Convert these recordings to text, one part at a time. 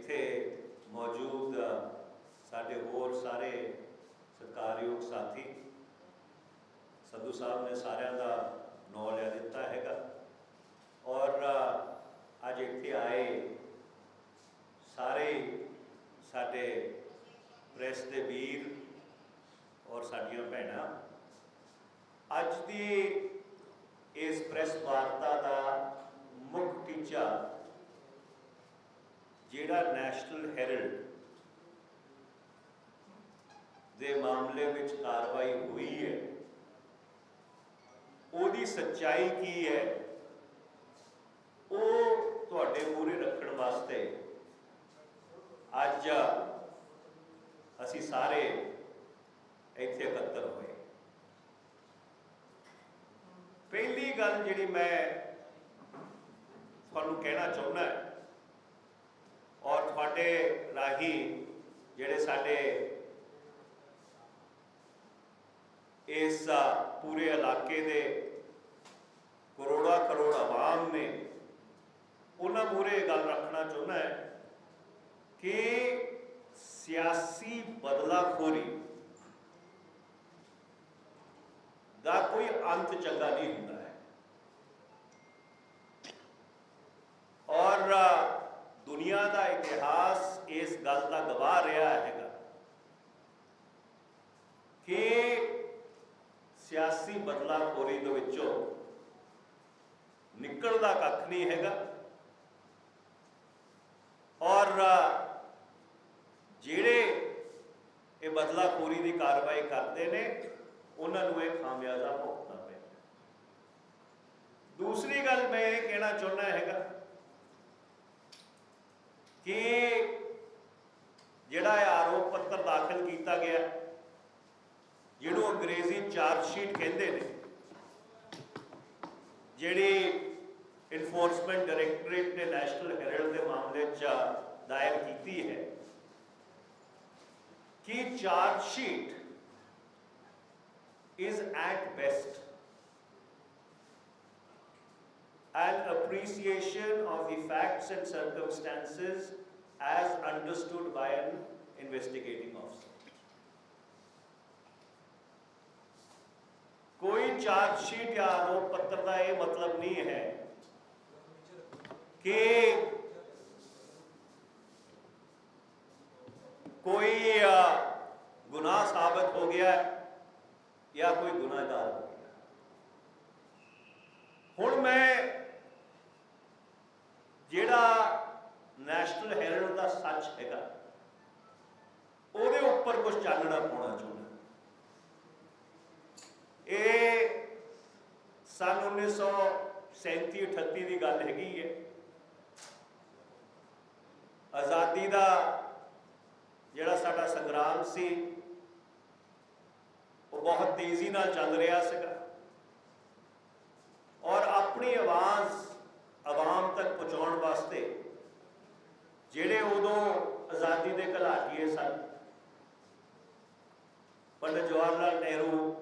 ਇੱਥੇ ਮੌਜੂਦ ਸਾਡੇ ਹੋਰ ਸਾਰੇ ਸਤਿਕਾਰਯੋਗ ਸਾਥੀ। ਸੰਧੂ ਸਾਹਿਬ ਨੇ ਸਾਰਿਆਂ ਦਾ ਨੌ ਲਿਆ ਦਿੱਤਾ ਹੈਗਾ। ਔਰ ਅੱਜ ਇੱਥੇ ਆਏ ਸਾਰੇ ਸਾਡੇ ਪ੍ਰੈਸ ਦੇ ਵੀਰ ਔਰ ਸਾਡੀਆਂ ਭੈਣਾਂ। ਅੱਜ ਦੀ ਇਸ ਪ੍ਰੈਸ ਵਾਰਤਾ ਦਾ ਮੁੱਖ ਟੀਚਾ ਜਿਹੜਾ ਨੈਸ਼ਨਲ ਹੈਰਲਡ ਦੇ ਮਾਮਲੇ ਵਿੱਚ ਕਾਰਵਾਈ ਹੋਈ ਹੈ, ਉਹਦੀ ਸੱਚਾਈ ਕੀ ਹੈ, ਉਹ ਤੁਹਾਡੇ ਮੂਹਰੇ ਰੱਖਣ ਵਾਸਤੇ ਅੱਜ ਅਸੀਂ ਸਾਰੇ ਇੱਥੇ ਇਕੱਤਰ ਹੋਏ। ਪਹਿਲੀ ਗੱਲ ਜਿਹੜੀ ਮੈਂ ਤੁਹਾਨੂੰ ਕਹਿਣਾ ਚਾਹੁੰਦਾ ਹੈ ਔਰ ਤੁਹਾਡੇ ਰਾਹੀਂ ਜਿਹੜੇ ਸਾਡੇ ਇਸ ਪੂਰੇ ਇਲਾਕੇ ਦੇ ਕਰੋੜਾ ਕਰੋੜ ਆਵਾਮ ਨੇ ਉਹਨਾਂ ਮੂਰੇ ਗੱਲ ਰੱਖਣਾ ਚਾਹੁੰਦਾ ਹੈ ਕਿ ਸਿਆਸੀ ਬਦਲਾਖੋਰੀ ਦਾ ਕੋਈ ਅੰਤ ਚੰਗਾ ਨਹੀਂ ਹੁੰਦਾ ਹੈ ਔਰ ਦੁਨੀਆ ਦਾ ਇਤਿਹਾਸ ਇਸ ਗੱਲ ਦਾ ਗਵਾਹ ਰਿਹਾ ਹੈਗਾ ਕਿ ਸਿਆਸੀ ਬਦਲਾਖੋਰੀ ਦੇ ਵਿੱਚੋਂ ਨਿਕਲਦਾ ਕੱਖ ਨਹੀਂ ਹੈਗਾ ਔਰ ਜਿਹੜੇ ਇਹ ਬਦਲਾਖੋਰੀ ਦੀ ਕਾਰਵਾਈ ਕਰਦੇ ਨੇ, ਉਹਨਾਂ ਨੂੰ ਇਹ ਖਾਮਿਆਜ਼ਾ ਭੁਗਤਣਾ ਪੈਂਦਾ। ਦੂਸਰੀ ਗੱਲ ਮੈਂ ਇਹ ਕਹਿਣਾ ਚਾਹੁੰਦਾ ਹੈਗਾ ਕਿ ਜਿਹੜਾ ਇਹ ਆਰੋਪ ਪੱਤਰ ਦਾਖਲ ਕੀਤਾ ਗਿਆ ਜਿਹਨੂੰ ਅੰਗਰੇਜ਼ੀ ਚਾਰਜ ਸ਼ੀਟ ਕਹਿੰਦੇ ਨੇ ਜਿਹੜੀ ਇਨਫੋਰਸਮੈਂਟ ਡਾਇਰੈਕਟੋਰੇਟ ਨੇ ਨੈਸ਼ਨਲ ਹੈਰਲਡ ਦੇ ਮਾਮਲੇ 'ਚ ਦਾਇਰ ਕੀਤੀ ਹੈ ਕਿ charge sheet is at best appreciation of the facts and circumstances as understood by an investigating officer. कोई चार्जशीट या आरोप पत्र का ये मतलब नहीं है कि कोई गुनाह साबित हो गया या कोई गुनाहगार हो गया हूँ मैं ਜਿਹੜਾ ਨੈਸ਼ਨਲ ਹੈਰਲਡ ਦਾ ਸੱਚ ਹੈਗਾ, ਉਹਦੇ ਉੱਪਰ ਕੁਝ ਚਾਨਣਾ ਪਾਉਣਾ ਚਾਹੁੰਦਾ। ਇਹ ਸਨ 1937 38 ਦੀ ਗੱਲ ਹੈਗੀ ਹੈ। ਆਜ਼ਾਦੀ ਦਾ ਜਿਹੜਾ ਸਾਡਾ ਸੰਗਰਾਮ ਸੀ, ਉਹ ਬਹੁਤ ਤੇਜ਼ੀ ਨਾਲ ਚੱਲ ਰਿਹਾ ਸੀਗਾ। ਔਰ ਆਪਣੀ ਆਵਾਜ਼ ਆਵਾਮ ਤੱਕ ਪਹੁੰਚਾਉਣ ਵਾਸਤੇ ਜਿਹੜੇ ਉਦੋਂ ਆਜ਼ਾਦੀ ਦੇ ਘਲਾਟੀਏ ਸਨ, ਪੰਡਿਤ ਜਵਾਹਰ ਲਾਲ ਨਹਿਰੂ,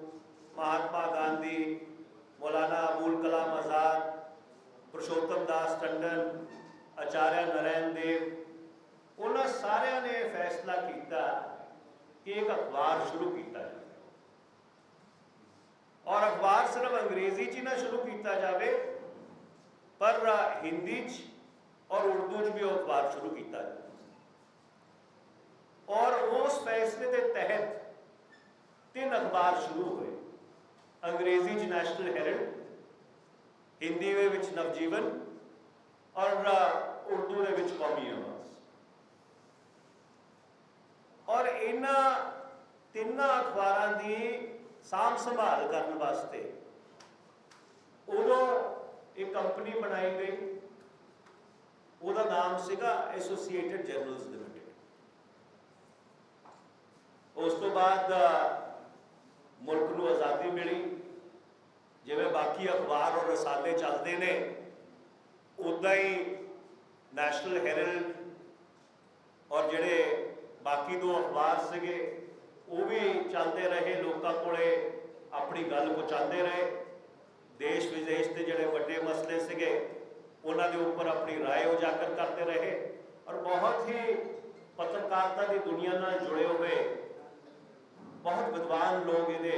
ਮਹਾਤਮਾ ਗਾਂਧੀ, ਮੌਲਾਨਾ ਅਬੂਲ ਕਲਾਮ ਆਜ਼ਾਦ, ਪੁਰਸ਼ੋਤਮ ਦਾਸ ਟੰਡਨ, ਆਚਾਰਿਆ ਨਰੈਣ ਦੇਵ, ਉਹਨਾਂ ਸਾਰਿਆਂ ਨੇ ਫੈਸਲਾ ਕੀਤਾ ਕਿ ਇੱਕ ਅਖਬਾਰ ਸ਼ੁਰੂ ਕੀਤਾ ਜਾਵੇ। ਔਰ ਅਖਬਾਰ ਸਿਰਫ ਅੰਗਰੇਜ਼ੀ 'ਚ ਹੀ ਨਾ ਸ਼ੁਰੂ ਕੀਤਾ ਜਾਵੇ ਪਰ ਹਿੰਦੀ 'ਚ ਔਰ ਉਰਦੂ 'ਚ ਵੀ ਉਹ ਅਖਬਾਰ ਸ਼ੁਰੂ ਕੀਤਾ ਔਰ ਉਸ ਫੈਸਲੇ ਦੇ ਤਹਿਤ ਤਿੰਨ ਅਖਬਾਰ ਸ਼ੁਰੂ ਹੋਏ ਅੰਗਰੇਜ਼ੀ 'ਚ ਨੈਸ਼ਨਲ ਹੈਰਲਡ ਹਿੰਦੀ ਦੇ ਵਿੱਚ ਨਵਜੀਵਨ ਔਰ ਉਰਦੂ ਦੇ ਵਿੱਚ ਕੌਮੀ ਆਵਾਜ਼ ਔਰ ਇਹਨਾਂ ਤਿੰਨਾਂ ਅਖਬਾਰਾਂ ਦੀ ਸਾਂਭ ਸੰਭਾਲ ਕਰਨ ਵਾਸਤੇ ਉਦੋਂ ਇੱਕ ਕੰਪਨੀ ਬਣਾਈ ਗਈ। ਉਹਦਾ ਨਾਮ ਸੀਗਾ ਐਸੋਸੀਏਟਿਡ ਜਰਨਲਸ ਲਿਮਟਿਡ ਉਸ ਤੋਂ ਬਾਅਦ ਮੁਲਕ ਨੂੰ ਆਜ਼ਾਦੀ ਮਿਲੀ। ਜਿਵੇਂ ਬਾਕੀ ਅਖਬਾਰ ਔਰ ਰਸਾਲੇ ਚੱਲਦੇ ਨੇ ਉਦਾਂ ਹੀ ਨੈਸ਼ਨਲ ਹੈਰਲਡ ਔਰ ਜਿਹੜੇ ਬਾਕੀ ਦੋ ਅਖਬਾਰ ਸੀਗੇ, ਉਹ ਵੀ ਚੱਲਦੇ ਰਹੇ। ਲੋਕਾਂ ਕੋਲੇ ਆਪਣੀ ਗੱਲ ਪਹੁੰਚਾਉਂਦੇ ਰਹੇ। ਦੇਸ਼ ਵਿਦੇਸ਼ ਦੇ ਜਿਹੜੇ ਵੱਡੇ ਮਸਲੇ ਸੀਗੇ ਉਹਨਾਂ ਦੇ ਉੱਪਰ ਆਪਣੀ رائے ਉਜਾਗਰ ਕਰਦੇ ਰਹੇ ਔਰ ਬਹੁਤ ਹੀ ਪੱਤਰਕਾਰਤਾ ਦੀ ਦੁਨੀਆ ਨਾਲ ਜੁੜੇ ਹੋਏ ਬਹੁਤ ਵਿਦਵਾਨ ਲੋਕ ਇਹਦੇ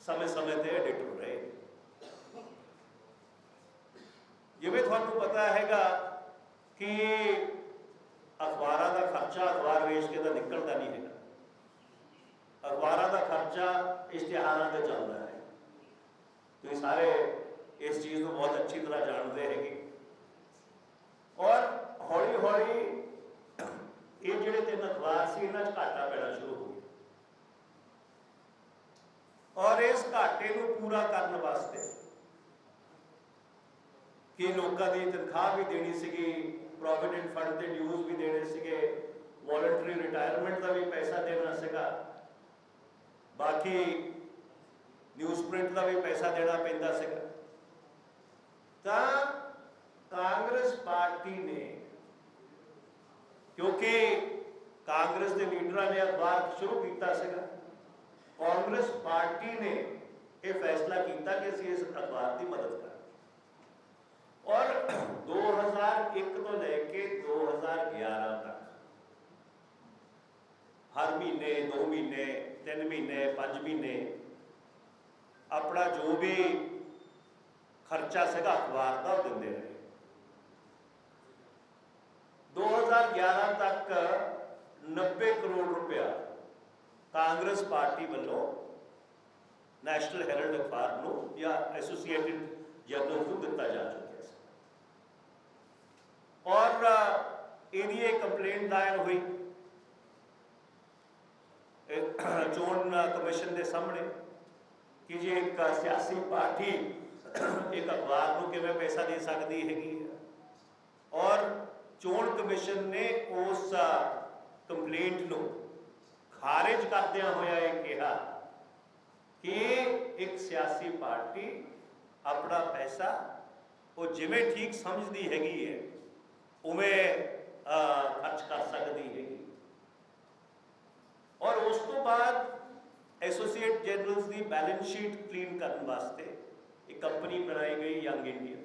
ਸਮੇਂ-ਸਮੇਂ ਤੇ ਐਡੀਟਰ ਰਹੇ ਜਿਵੇਂ ਤੁਹਾਨੂੰ ਪਤਾ ਹੈਗਾ ਕਿ ਅਖਬਾਰਾਂ ਦਾ ਖਰਚਾ ਅਖਬਾਰ ਵੇਚ ਕੇ ਤਾਂ ਨਿਕਲਦਾ ਨਹੀਂ ਹੈਗਾ ਅਖਬਾਰਾਂ ਦਾ ਖਰਚਾ ਇਸ਼ਤਿਹਾਰਾਂ ਤੇ ਚੱਲਦਾ ਹੈ ਤੁਸੀਂ ਸਾਰੇ ਇਸ ਚੀਜ਼ ਨੂੰ ਬਹੁਤ ਅੱਛੀ ਤਰ੍ਹਾਂ ਜਾਣਦੇ ਹੈਗੇ। ਔਰ ਹੌਲੀ ਹੌਲੀ ਇਹ ਜਿਹੜੇ ਤਿੰਨ ਅਖਬਾਰ ਸੀ, ਇਹਨਾਂ 'ਚ ਘਾਟਾ ਪੈਣਾ ਸ਼ੁਰੂ ਹੋ ਗਿਆ। ਔਰ ਇਸ ਘਾਟੇ ਨੂੰ ਪੂਰਾ ਕਰਨ ਵਾਸਤੇ ਕਿ ਲੋਕਾਂ ਦੀ ਤਨਖਾਹ ਵੀ ਦੇਣੀ ਸੀਗੀ ਪ੍ਰੋਵੀਡੈਂਟ ਫੰਡ ਦੇ ਡਿਊਜ਼ ਵੀ ਦੇਣੇ ਸੀਗੇ ਵੋਲੰਟਰੀ ਰਿਟਾਇਰਮੈਂਟ ਦਾ ਵੀ ਪੈਸਾ ਦੇਣਾ ਸੀਗਾ। ਬਾਕੀ ਨਿਊਜ਼ ਪ੍ਰਿੰਟ ਦਾ ਵੀ ਪੈਸਾ ਦੇਣਾ ਪੈਂਦਾ ਸੀਗਾ ਤਾਂ ਕਾਂਗਰਸ ਪਾਰਟੀ ਨੇ ਕਿਉਂਕਿ ਕਾਂਗਰਸ ਦੇ ਲੀਡਰਾਂ ਨੇ ਅਖਬਾਰ ਸ਼ੁਰੂ ਕੀਤਾ ਸੀਗਾ ਕਾਂਗਰਸ ਪਾਰਟੀ ਨੇ ਇਹ ਫੈਸਲਾ ਕੀਤਾ ਕਿ ਅਸੀਂ ਇਸ ਅਖਬਾਰ ਦੀ ਮਦਦ ਕਰਾਂਗੇ ਔਰ 2001 ਤੋਂ ਲੈ ਕੇ 2011 ਤੱਕ ਹਰ ਮਹੀਨੇ 2 ਮਹੀਨੇ 3 ਮਹੀਨੇ 5 ਮਹੀਨੇ ਆਪਣਾ ਜੋ ਵੀ ਖਰਚਾ ਸੀਗਾ ਅਖਬਾਰ ਦਾ ਉਹ ਦਿੰਦੇ ਰਹੇ। 2011 ਤੱਕ 90 ਕਰੋੜ ਰੁਪਇਆ ਕਾਂਗਰਸ ਪਾਰਟੀ ਵੱਲੋਂ ਨੈਸ਼ਨਲ ਹੈਰਲਡ ਅਖਬਾਰ ਨੂੰ ਜਾਂ ਐਸੋਸੀਏਟਿਡ ਜਰਨਲ ਨੂੰ ਦਿੱਤਾ ਜਾ ਚੁੱਕਿਆ ਸੀ। ਔਰ ਇਹਦੀ ਇਹ ਕੰਪਲੇਂਟ ਦਾਇਰ ਹੋਈ। ਚੋਣ ਕਮਿਸ਼ਨ ਦੇ ਸਾਹਮਣੇ ਕਿ ਜੇ ਇੱਕ ਸਿਆਸੀ ਪਾਰਟੀ ਇੱਕ ਅਖਬਾਰ ਨੂੰ ਕਿਵੇਂ ਪੈਸਾ ਦੇ ਸਕਦੀ ਹੈਗੀ ਹੈ ਔਰ ਚੋਣ ਕਮਿਸ਼ਨ ਨੇ ਉਸ ਕੰਪਲੇਂਟ ਨੂੰ ਖਾਰਜ ਕਰਦਿਆਂ ਹੋਇਆ ਇਹ ਕਿਹਾ ਕਿ ਇੱਕ ਸਿਆਸੀ ਪਾਰਟੀ ਆਪਣਾ ਪੈਸਾ ਉਹ ਜਿਵੇਂ ਠੀਕ ਸਮਝਦੀ ਹੈਗੀ ਹੈ ਉਵੇਂ ਅਹ, ਖਰਚ ਕਰ ਸਕਦੀ ਹੈਗੀ ਐਸੋਸੀਏਟ ਜਨਰਲਸ ਦੀ ਬੈਲੈਂਸ ਸ਼ੀਟ ਕਲੀਨ ਕਰਨ ਵਾਸਤੇ ਇੱਕ ਕੰਪਨੀ ਬਣਾਈ ਗਈ ਯੰਗ ਇੰਡੀਆ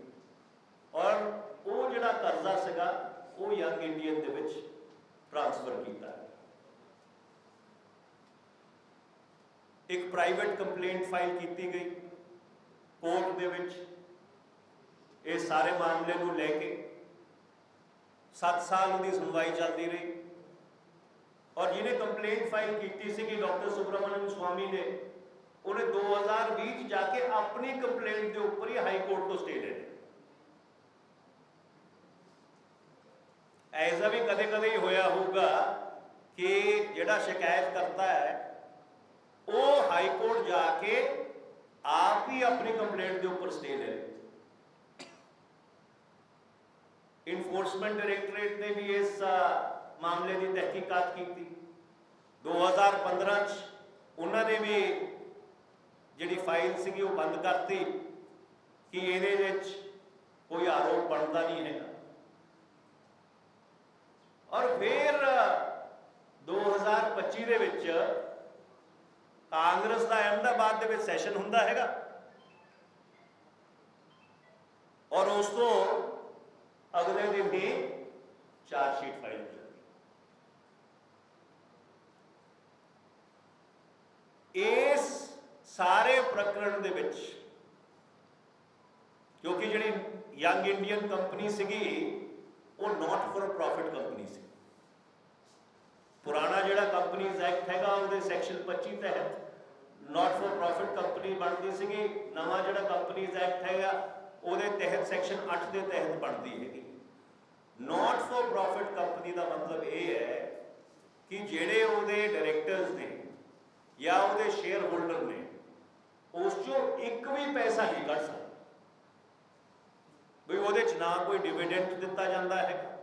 ਔਰ ਉਹ ਜਿਹੜਾ ਕਰਜ਼ਾ ਸੀਗਾ, ਉਹ ਯੰਗ ਇੰਡੀਅਨ ਦੇ ਵਿੱਚ ਟ੍ਰਾਂਸਫਰ ਕੀਤਾ। ਇੱਕ ਪ੍ਰਾਈਵੇਟ ਕੰਪਲੇਂਟ ਫਾਈਲ ਕੀਤੀ ਗਈ ਕੋਰਟ ਦੇ ਵਿੱਚ। ਇਹ ਸਾਰੇ ਮਾਮਲੇ ਨੂੰ ਲੈ ਕੇ 7 ਸਾਲ ਦੀ ਸੁਣਵਾਈ ਚੱਲਦੀ ਰਹੀ। और जिन्हें कंप्लेन फ़ाइल की थी की डॉक्टर सुब्रमण्यम स्वामी ने, उन्हें 2020 जाके अपनी कंप्लेन के ऊपर ही हाई कोर्ट को स्टे दे ऐसा भी कदे कदे ही होया होगा कि जड़ा शिकायत करता है, वो हाई कोर्ट जाके आप ही अपनी कंप्लेन के ऊपर स्टे दे इनफोर्समेंट डायरेक्टरेट ने भी इस ਮਾਮਲੇ ਦੀ ਤਹਿਕੀਕਾਤ ਕੀਤੀ। 2015 ਚ ਉਹਨਾਂ ਨੇ ਵੀ ਜਿਹੜੀ ਫਾਈਲ ਸੀਗੀ ਉਹ ਬੰਦ ਕਰਤੀ ਕਿ ਇਹਦੇ ਵਿੱਚ ਕੋਈ ਆਰੋਪ ਬਣਦਾ ਨਹੀਂ ਹੈਗਾ। ਔਰ ਫਿਰ 2025 ਦੇ ਵਿੱਚ ਕਾਂਗਰਸ ਦਾ ਅਹਿਮਦਾਬਾਦ ਦੇ ਵਿੱਚ ਸੈਸ਼ਨ ਹੁੰਦਾ ਹੈਗਾ। ਔਰ ਉਸ ਤੋਂ ਅਗਲੇ ਦਿਨ ਹੀ ਚਾਰਜ ਸ਼ੀਟ ਫਾਈਲ ਹੋ ਜਾਂਦੀ ਇਸ ਸਾਰੇ ਪ੍ਰਕਰਣ ਦੇ ਵਿੱਚ, ਕਿਉਂਕਿ ਜਿਹੜੀ ਯੰਗ ਇੰਡੀਅਨ ਕੰਪਨੀ ਸੀਗੀ, ਉਹ ਨਾਟ ਫॉर ਪ੍ਰੋਫਿਟ ਕੰਪਨੀ ਸੀ। ਪੁਰਾਣਾ ਜਿਹੜਾ ਕੰਪਨੀਜ਼ ਐਕਟ ਹੈਗਾ, ਉਹਦੇ ਸੈਕਸ਼ਨ 25 ਤਹਿਤ ਨਾਟ ਫॉर ਪ੍ਰੋਫਿਟ ਕੰਪਨੀ ਬਣਦੀ ਸੀਗੀ, ਨਵਾਂ ਜਿਹੜਾ ਕੰਪਨੀ ਐਕਟ ਹੈਗਾ, ਉਹਦੇ ਤਹਿਤ ਸੈਕਸ਼ਨ 8 ਦੇ ਤਹਿਤ ਬਣਦੀ ਹੈਗੀ। ਨਾਟ ਫॉर ਪ੍ਰੋਫਿਟ ਕੰਪਨੀ ਦਾ ਮਤਲਬ ਇਹ ਹੈ ਕਿ ਜਿਹੜੇ ਉਹਦੇ ਡਾਇਰੈਕਟਰਸ ਨੇ ਜਾਂ ਉਹਦੇ ਸ਼ੇਅਰ ਹੋਲਡਰ ਨੇ, ਉਸ ਚੋਂ ਇੱਕ ਵੀ ਪੈਸਾ ਨਹੀਂ ਕੱਢ ਸਕਦੇ। ਵੀ ਉਹਦੇ ਚ ਨਾ ਕੋਈ ਡਿਵੀਡੈਂਡ ਦਿੱਤਾ ਜਾਂਦਾ ਹੈਗਾ,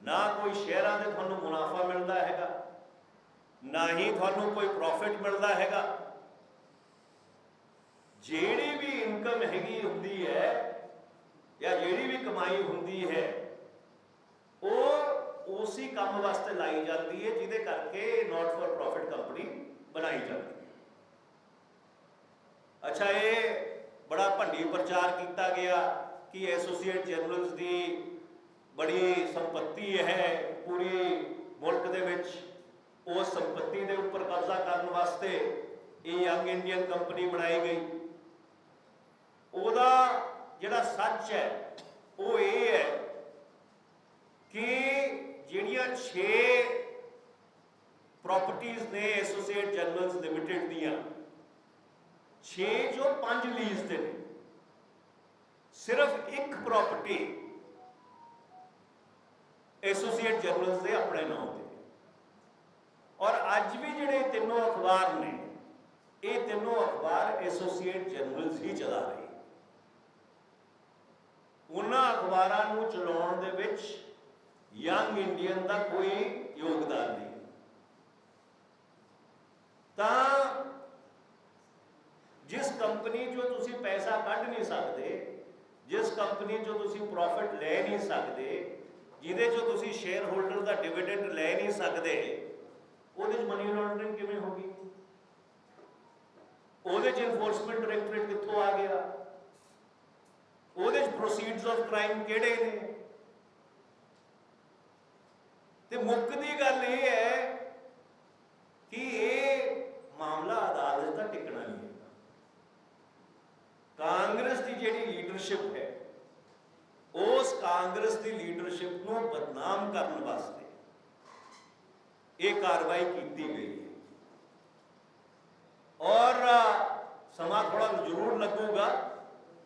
ਨਾ ਕੋਈ ਸ਼ੇਅਰਾਂ ਦੇ ਤੁਹਾਨੂੰ ਮੁਨਾਫਾ ਮਿਲਦਾ ਹੈਗਾ, ਨਾ ਹੀ ਤੁਹਾਨੂੰ ਕੋਈ ਪ੍ਰੋਫਿਟ ਮਿਲਦਾ ਹੈਗਾ। ਜਿਹੜੀ ਵੀ ਇਨਕਮ ਹੈਗੀ ਹੁੰਦੀ ਹੈ, ਜਾਂ ਜਿਹੜੀ ਵੀ ਕਮਾਈ ਹੁੰਦੀ ਹੈ, ਉਹ ਉਸੇ ਕੰਮ ਵਾਸਤੇ ਲਾਈ ਜਾਂਦੀ ਹੈ, ਜਿਹਦੇ ਕਰਕੇ ਨਾਟ ਫॉर ਪ੍ਰੋਫਿਟ ਕੰਪਨੀ ਬਣਾਈ ਜਾਂਦੀ ਹੈ ਅੱਛਾ, ਇਹ ਬੜਾ ਭੰਡੀ ਪ੍ਰਚਾਰ ਕੀਤਾ ਗਿਆ ਕਿ ਐਸੋਸੀਏਟ ਜਰਨਲਸ ਦੀ ਬੜੀ ਸੰਪਤੀ ਹੈ, ਪੂਰੀ ਮੁਲਕ ਦੇ ਵਿੱਚ ਉਸ ਸੰਪਤੀ ਦੇ ਉੱਪਰ ਕਬਜ਼ਾ ਕਰਨ ਵਾਸਤੇ ਇਹ ਯੰਗ ਇੰਡੀਅਨ ਕੰਪਨੀ ਬਣਾਈ ਗਈ। ਉਹਦਾ ਜਿਹੜਾ ਸੱਚ ਹੈ, ਉਹ ਇਹ ਹੈ ਕਿ ਜਿਹੜੀਆਂ 6 ਪ੍ਰਾਪਰਟੀਆਂ ਨੇ ਐਸੋਸੀਏਟ ਜਰਨਲਸ ਲਿਮਟਿਡ ਦੀਆਂ। 6 ਜੋ 5 ਲੀਜ਼ ਤੇ ਨੇ। ਸਿਰਫ ਇੱਕ ਪ੍ਰਾਪਰਟੀ ਐਸੋਸੀਏਟ ਜਰਨਲਸ ਦੇ ਆਪਣੇ ਨਾਮ ਤੇ। ਔਰ ਅੱਜ ਵੀ ਜਿਹੜੇ ਤਿੰਨੋਂ ਅਖਬਾਰ ਨੇ, ਇਹ ਤਿੰਨੋਂ ਅਖਬਾਰ ਐਸੋਸੀਏਟ ਜਰਨਲਸ ਹੀ ਚਲਾ ਰਹੇ। ਉਹਨਾਂ ਅਖਬਾਰਾਂ ਨੂੰ ਚਲਾਉਣ ਦੇ ਵਿੱਚ ਯੰਗ ਇੰਡੀਅਨ ਦਾ ਕੋਈ ਯੋਗਦਾਨ ਨਹੀਂ। ਤਾਂ ਜਿਸ ਕੰਪਨੀ ਚੋਂ ਤੁਸੀਂ ਪੈਸਾ ਕੱਢ ਨਹੀਂ ਸਕਦੇ, ਜਿਸ ਕੰਪਨੀ ਚੋਂ ਤੁਸੀਂ ਪ੍ਰੋਫਿਟ ਲੈ ਨਹੀਂ ਸਕਦੇ, ਜਿਹਦੇ ਚੋਂ ਤੁਸੀਂ ਸ਼ੇਅਰ ਹੋਲਡਰ ਦਾ ਡਿਵੀਡੈਂਡ ਲੈ ਨਹੀਂ ਸਕਦੇ, ਉਹਦੇ ਚ ਮਨੀ ਲਾਂਡਰਿੰਗ ਕਿਵੇਂ ਹੋਗੀ ਉਹਦੇ ਚ ਇਨਫੋਰਸਮੈਂਟ ਡਾਇਰੈਕਟੋਰੇਟ ਕਿੱਥੋਂ ਆ ਗਿਆ? ਉਹਦੇ ਚ ਪ੍ਰੋਸੀਡਸ ਆਫ ਕ੍ਰਾਈਮ ਕਿਹੜੇ ਨੇ? ਤੇ ਮੁੱਖ ਦੀ ਗੱਲ ਇਹ ਹੈ ਕਿ ਇਹ ਮਾਮਲਾ ਅਦਾਲਤ ਦਾ ਟਿਕਣਾ ਨਹੀਂ ਹੈ। ਕਾਂਗਰਸ ਦੀ ਜਿਹੜੀ ਲੀਡਰਸ਼ਿਪ ਹੈ, ਉਸ ਕਾਂਗਰਸ ਦੀ ਲੀਡਰਸ਼ਿਪ ਨੂੰ ਬਦਨਾਮ ਕਰਨ ਵਾਸਤੇ ਇਹ ਕਾਰਵਾਈ ਕੀਤੀ ਗਈ ਹੈ। ਔਰ ਸਮਾਂ ਥੋੜਾ ਜ਼ਰੂਰ ਲੱਗੂਗਾ,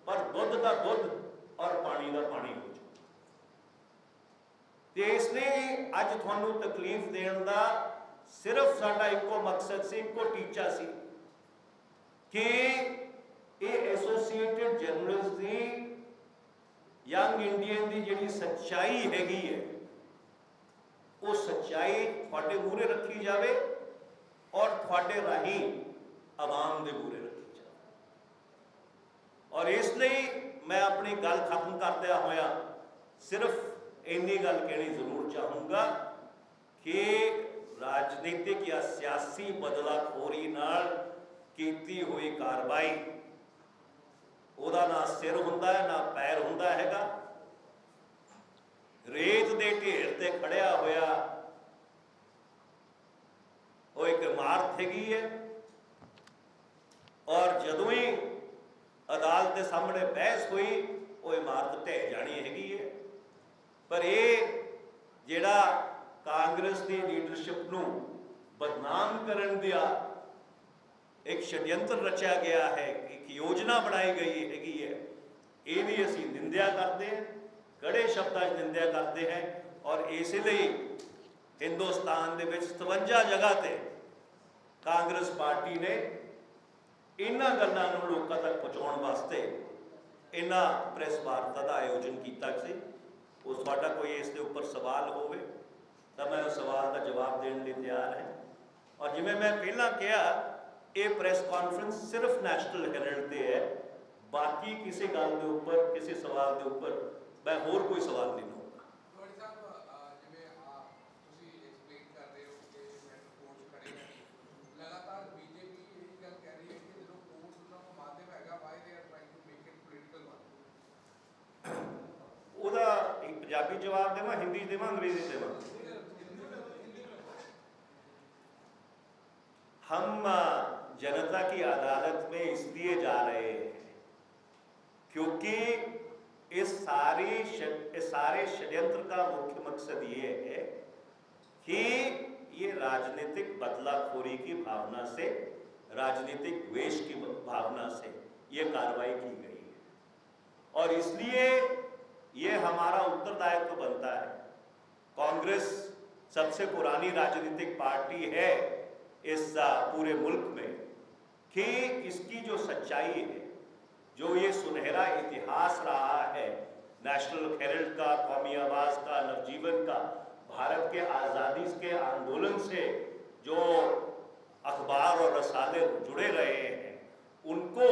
ਪਰ ਦੁੱਧ ਦਾ ਦੁੱਧ ਔਰ ਪਾਣੀ ਦਾ ਪਾਣੀ ਹੋ ਜਾਊ। ਤੇ ਇਸ ਲਈ ਅੱਜ ਤੁਹਾਨੂੰ ਤਕਲੀਫ ਦੇਣ ਦਾ ਸਿਰਫ ਸਾਡਾ ਇੱਕੋ ਮਕਸਦ ਸੀ, ਇੱਕੋ ਟੀਚਾ ਸੀ ਕਿ ਇਹ ਐਸੋਸੀਏਟਿਡ ਜਰਨਲਸ ਦੀ ਯੰਗ ਇੰਡੀਅਨ ਦੀ ਜਿਹੜੀ ਸੱਚਾਈ ਹੈਗੀ ਹੈ, ਉਹ ਸੱਚਾਈ ਤੁਹਾਡੇ ਮੂਹਰੇ ਰੱਖੀ ਜਾਵੇ ਔਰ ਤੁਹਾਡੇ ਰਾਹੀਂ ਆਵਾਮ ਦੇ ਮੂਹਰੇ ਰੱਖੀ ਜਾਵੇ। ਔਰ ਇਸ ਲਈ ਮੈਂ ਆਪਣੀ ਗੱਲ ਖਤਮ ਕਰਦਿਆਂ ਹੋਇਆ ਸਿਰਫ ਇੰਨੀ ਗੱਲ ਕਹਿਣੀ ਜ਼ਰੂਰ ਚਾਹੂੰਗਾ ਕਿ ਰਾਜਨੀਤਿਕ ਜਾਂ ਸਿਆਸੀ ਬਦਲਾਖੋਰੀ ਨਾਲ ਕੀਤੀ ਹੋਈ ਕਾਰਵਾਈ। ਉਹਦਾ ਨਾ ਸਿਰ ਹੁੰਦਾ ਹੈ, ਨਾ ਪੈਰ ਹੁੰਦਾ ਹੈਗਾ। ਰੇਤ ਦੇ ਢੇਰ ਤੇ ਖੜਿਆ ਹੋਇਆ ਉਹ ਇੱਕ ਇਮਾਰਤ ਹੈਗੀ ਹੈ। ਔਰ ਜਦੋਂ ਹੀ ਅਦਾਲਤ ਦੇ ਸਾਹਮਣੇ ਬਹਿਸ ਹੋਈ, ਉਹ ਇਮਾਰਤ ਢਹਿ ਜਾਣੀ ਹੈਗੀ ਹੈ। ਪਰ ਇਹ ਜਿਹੜਾ ਕਾਂਗਰਸ ਦੀ ਲੀਡਰਸ਼ਿਪ ਨੂੰ ਬਦਨਾਮ ਕਰਨ ਦਾ ਇੱਕ ਛਡਯੰਤਰ ਰਚਿਆ ਗਿਆ ਹੈ, ਇੱਕ ਯੋਜਨਾ ਬਣਾਈ ਗਈ ਹੈਗੀ ਹੈ। ਇਹ ਵੀ ਅਸੀਂ ਨਿੰਦਿਆ ਕਰਦੇ ਹਾਂ ਕੜੇ ਸ਼ਬਦਾਂ 'ਚ ਨਿੰਦਿਆ ਕਰਦੇ ਹਾਂ ਔਰ ਇਸੇ ਲਈ ਹਿੰਦੁਸਤਾਨ ਦੇ ਵਿੱਚ 57 ਜਗ੍ਹਾ ਤੇ ਕਾਂਗਰਸ ਪਾਰਟੀ ਨੇ ਇਹਨਾਂ ਗੱਲਾਂ ਨੂੰ ਲੋਕਾਂ ਤੱਕ ਪਹੁੰਚਾਉਣ ਵਾਸਤੇ ਇਹਨਾਂ ਪ੍ਰੈਸ ਵਾਰਤਾ ਦਾ ਆਯੋਜਨ ਕੀਤਾ ਸੀ। ਉਹ ਤੁਹਾਡਾ ਕੋਈ ਇਸ ਦੇ ਉੱਪਰ ਸਵਾਲ ਹੋਵੇ। ਤਾਂ ਮੈਂ ਉਸ ਸਵਾਲ ਦਾ ਜਵਾਬ ਦੇਣ ਲਈ ਤਿਆਰ ਹਾਂ। ਔਰ ਜਿਵੇਂ ਮੈਂ ਪਹਿਲਾਂ ਕਿਹਾ ਇਹ ਪ੍ਰੈਸ ਕਾਨਫਰੰਸ ਸਿਰਫ ਨੈਸ਼ਨਲ ਹੈਰਲਡ ਤੇ ਹੈ। ਬਾਕੀ ਕਿਸੇ ਗੱਲ ਦੇ ਉੱਪਰ ਕਿਸੇ ਸਵਾਲ ਦੇ ਉੱਪਰ ਮੈਂ ਹੋਰ ਕੋਈ ਸਵਾਲ ਨਹੀਂ ਲਊਂਗਾ ਗੌਰੀ ਸਾਹਿਬ ਜਿਵੇਂ ਤੁਸੀਂ ਐਕਸਪਲੇਨ ਕਰ ਰਹੇ ਹੋ ਕਿ ਮੈਂ ਕੋਰਟ ਖੜੇ ਨੇ ਲਗਾਤਾਰ ਬੀਜੇਪੀ ਇਹ ਗੱਲ ਕਹਿ ਰਹੀ ਹੈ ਕਿ ਜਦੋਂ ਕੋਰਟ ਦਾ ਮਾਧਿਅਮ ਹੈਗਾ why they are trying to make it political one ਉਹਦਾ ਪੰਜਾਬੀ ਜਵਾਬ ਦੇਵਾਂ ਹਿੰਦੀ ਦੇਵਾਂ ਅੰਗਰੇਜ਼ੀ ਦੇਵਾਂ? हम जनता की अदालत में इसलिए जा रहे हैं क्योंकि इस सारी इस सारे षड्यंत्र का मुख्य मकसद ये है कि ये राजनीतिक बदलाखोरी की भावना से, राजनीतिक द्वेष की भावना से ये कार्रवाई की गई है। और इसलिए ये हमारा उत्तरदायित्व तो बनता है। कांग्रेस सबसे पुरानी राजनीतिक पार्टी है। इस पूरे मुल्क में कि इसकी जो सच्चाई है, जो ये सुनहरा इतिहास रहा है नेशनल हेरल्ड का, कौमी आवाज़ का, नवजीवन का, भारत के आज़ादी के आंदोलन से जो अखबार और रसाले जुड़े रहे हैं, उनको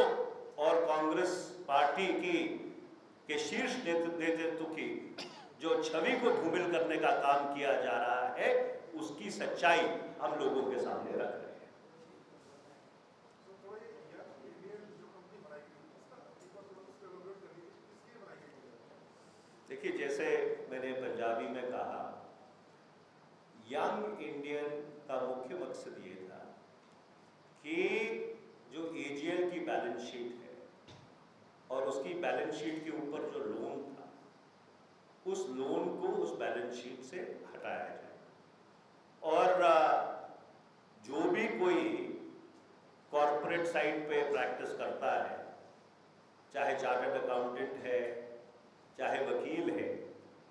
और कांग्रेस पार्टी की, के शीर्ष नेतृ- नेतृत्व की जो छवि को धूमिल करने का काम किया जा रहा है, उसकी सच्चाई हम लोगों के सामने रख रहे हैं। देखिए, जैसे मैंने पंजाबी में कहा यंग इंडियन का मुख्य मकसद ये था कि जो एजीएल की बैलेंस शीट है और उसकी बैलेंस शीट के ऊपर जो लोन था, उस लोन को उस बैलेंस शीट से हटाया जाए। और जो भी कोई कॉरपोरेट साइड पे प्रैक्टिस करता है, चाहे चार्टर्ड अकाउंटेंट है, चाहे वकील है,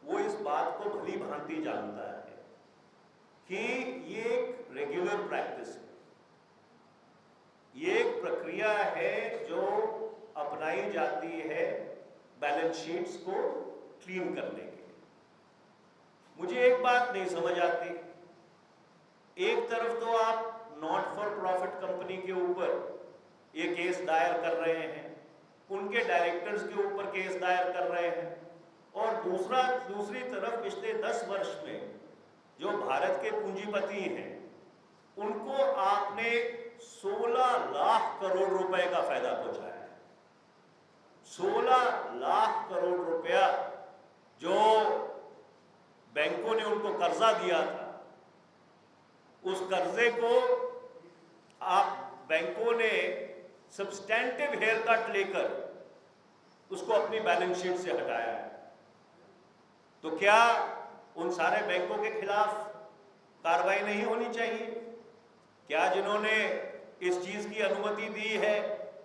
वो इस बात को भली भांति जानता है कि ये एक रेगुलर प्रैक्टिस है। ये एक प्रक्रिया है जो अपनाई जाती है बैलेंस शीट्स को क्लीन करने के लिए। मुझे एक बात नहीं समझ आती। एक तरफ़ तो आप नॉट फॉर प्रॉफिट कंपनी के ऊपर ये केस दायर कर रहे हैं, उनके डायरेक्टर्स के ऊपर केस दायर कर रहे हैं, और दूसरा, दूसरी तरफ़ पिछले दस वर्ष में जो भारत के पूंजीपति हैं, उनको आपने 16 लाख करोड़ रुपए का फ़ायदा पहुँचाया है। 16 लाख करोड़ रुपया जो बैंकों ने उनको कर्जा दिया था उस कर्जे को आप बैंकों ने सब्सटैंटिव हेयर कट लेकर उसको अपनी बैलेंस शीट से हटाया है। तो क्या उन सारे बैंकों के खिलाफ कार्रवाई नहीं होनी चाहिए? क्या जिन्होंने इस चीज़ की अनुमति दी है,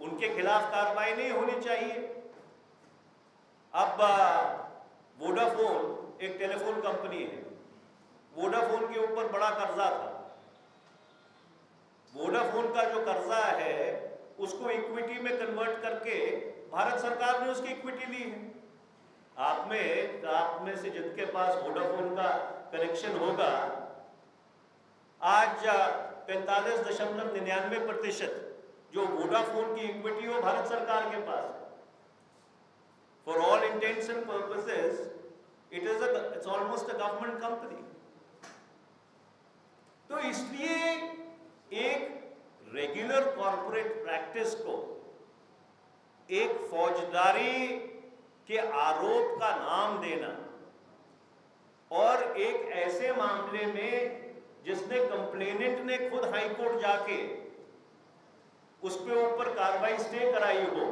उनके खिलाफ कार्रवाई नहीं होनी चाहिए? अब वोडाफोन एक टेलीफोन कंपनी है। वोडाफोन के ऊपर बड़ा कर्जा था। वोडाफोन का जो कर्जा है, उसको इक्विटी में कन्वर्ट करके भारत सरकार ने उसकी इक्विटी ली है। आप में आप में से जिनके पास वोडाफोन का कनेक्शन होगा, आज पैंतालीस दशमलव निन्यानवे प्रतिशत जो वोडाफोन की इक्विटी हो भारत सरकार के पास for all intents and purposes it is it's almost a government company तो इसलिए एक रेगुलर कॉरपोरेट प्रैक्टिस को, एक फौजदारी के आरोप का नाम देना और एक ऐसे मामले में जिसने कंप्लेनेंट ने खुद हाईकोर्ट जाके उसके ऊपर कार्रवाई स्टे कराई हो,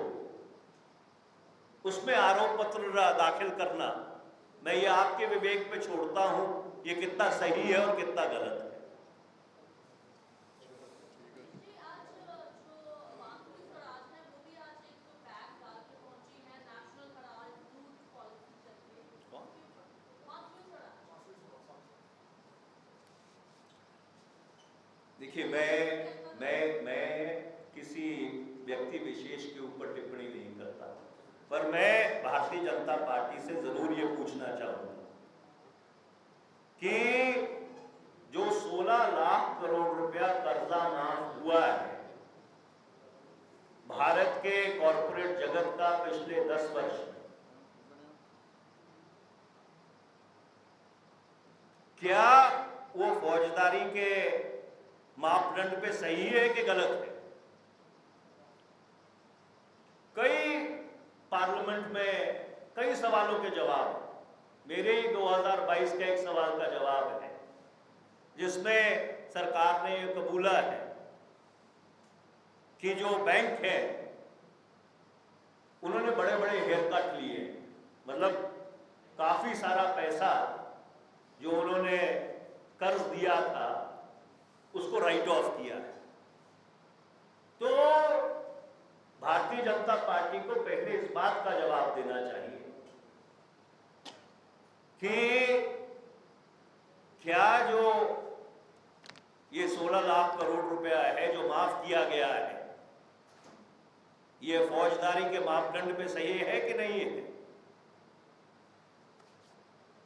उसमें आरोप पत्र दाखिल करना, मैं ये आपके विवेक पे छोड़ता हूँ, ये कितना सही है और कितना गलत है जी आज जो माधुरी स्वराज है वो भी आज एक तो बैग डाल के पहुँची है नेशनल हराल्ड फ़ूड पॉलिसी करके कौन? माधुरी स्वराज देखिए मैं मैं मैं किसी व्यक्ति विशेष के ऊपर टिप्पणी नहीं करता पर मैं भारतीय जनता पार्टी से ज़रूर ये पूछना चाहूँगा कि जो 16 लाख करोड़ रुपया कर्जा माफ़ हुआ है भारत के कॉरपोरेट जगत का पिछले 10 वर्ष में क्या वो फौजदारी के मापदंड पे सही है कि गलत है? कई पार्लियामेंट में कई सवालों के जवाब मेरे ही 2022 का एक सवाल का जवाब है, जिसमें सरकार ने ये कबूला है कि जो बैंक है, उन्होंने बड़े बड़े हेयर कट लिए। मतलब काफ़ी सारा पैसा जो उन्होंने कर्ज दिया था उसको राइट ऑफ़ किया। है तो भारतीय जनता पार्टी को पहले इस बात का जवाब देना चाहिए कि क्या जो ये 16 लाख करोड़ रुपया है जो माफ़ किया गया है, ये फौजदारी के मापदंड पे सही है कि नहीं है?